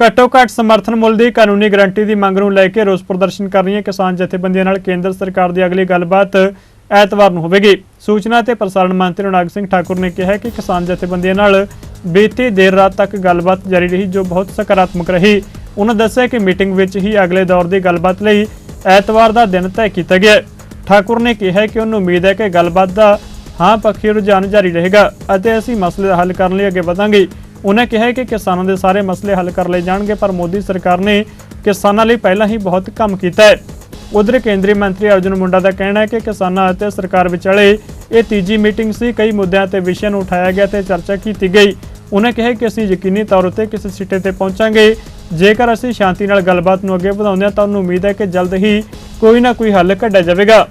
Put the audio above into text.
ਘੱਟੋ ਘੱਟ ਸਮਰਥਨ ਮੁੱਲ ਦੀ ਕਾਨੂੰਨੀ ਗਾਰੰਟੀ ਦੀ ਮੰਗ ਨੂੰ ਲੈ ਕੇ ਰੋਸ ਪ੍ਰਦਰਸ਼ਨ ਕਰ ਰਹੀਆਂ ਕਿਸਾਨ ਜਥੇਬੰਦੀਆਂ ਨਾਲ ਕੇਂਦਰ ਸਰਕਾਰ ਦੀ ਅਗਲੀ ਗੱਲਬਾਤ ਐਤਵਾਰ ਨੂੰ ਹੋਵੇਗੀ। ਸੂਚਨਾ ਤੇ ਪ੍ਰਸਾਰਣ ਮੰਤਰੀ ਅਨੁਰਾਗ ਸਿੰਘ ਠਾਕੁਰ ਨੇ ਕਿਹਾ ਕਿ ਕਿਸਾਨ ਜਥੇਬੰਦੀਆਂ ਨਾਲ ਬੀਤੀ ਦੇਰ ਰਾਤ ਤੱਕ ਗੱਲਬਾਤ ਜਾਰੀ ਰਹੀ, ਜੋ ਬਹੁਤ ਸਕਾਰਾਤਮਕ ਰਹੀ। ਉਹਨਾਂ ਦੱਸਿਆ ਕਿ ਮੀਟਿੰਗ ਵਿੱਚ ਹੀ ਅਗਲੇ ਦੌਰ ਦੀ ਗੱਲਬਾਤ ਲਈ ਐਤਵਾਰ ਦਾ ਦਿਨ ਤੈਅ ਕੀਤਾ ਗਿਆ। ਠਾਕੁਰ ਨੇ ਕਿਹਾ ਕਿ ਉਹਨੂੰ ਉਮੀਦ ਹੈ ਕਿ ਗੱਲਬਾਤ ਦਾ ਹਾਂ ਪੱਖੀ ਰੁਝਾਨ ਜਾਰੀ ਰਹੇਗਾ ਅਤੇ ਅਸੀਂ ਮਸਲੇ ਦਾ ਹੱਲ ਕਰਨ ਲਈ ਅੱਗੇ ਵਧਾਂਗੇ। ਉਹਨਾਂ ਕਿਹਾ ਕਿ ਕਿਸਾਨਾਂ ਦੇ ਸਾਰੇ ਮਸਲੇ ਹੱਲ ਕਰ ਲਏ ਜਾਣਗੇ, ਪਰ ਮੋਦੀ ਸਰਕਾਰ ਨੇ ਕਿਸਾਨਾਂ ਲਈ ਪਹਿਲਾਂ ਹੀ ਬਹੁਤ ਕੰਮ ਕੀਤਾ ਹੈ। ਉਧਰ ਕੇਂਦਰੀ ਮੰਤਰੀ ਅਰਜੁਨ ਮੁੰਡਾ ਦਾ ਕਹਿਣਾ ਹੈ ਕਿ ਕਿਸਾਨਾਂ ਅਤੇ ਸਰਕਾਰ ਵਿਚਾਲੇ ਇਹ ਤੀਜੀ ਮੀਟਿੰਗ ਸੀ। ਕਈ ਮੁੱਦਿਆਂ ਤੇ ਵਿਸ਼ਿਆਂ ਨੂੰ ਉਠਾਇਆ ਗਿਆ ਤੇ ਚਰਚਾ ਕੀਤੀ ਗਈ। ਉਹਨਾਂ ਕਿਹਾ ਕਿ ਅਸੀਂ ਯਕੀਨੀ ਤੌਰ ਉੱਤੇ ਕਿਸੇ ਸਿੱਟੇ ਤੇ ਪਹੁੰਚਾਂਗੇ। ਜੇਕਰ ਅਸੀਂ ਸ਼ਾਂਤੀ ਨਾਲ ਗੱਲਬਾਤ ਨੂੰ ਅੱਗੇ ਵਧਾਉਂਦੇ ਹਾਂ, ਤਾਂ ਉਹਨੂੰ ਉਮੀਦ ਹੈ ਕਿ ਜਲਦ ਹੀ ਕੋਈ ਨਾ ਕੋਈ ਹੱਲ ਕੱਢਿਆ ਜਾਵੇਗਾ।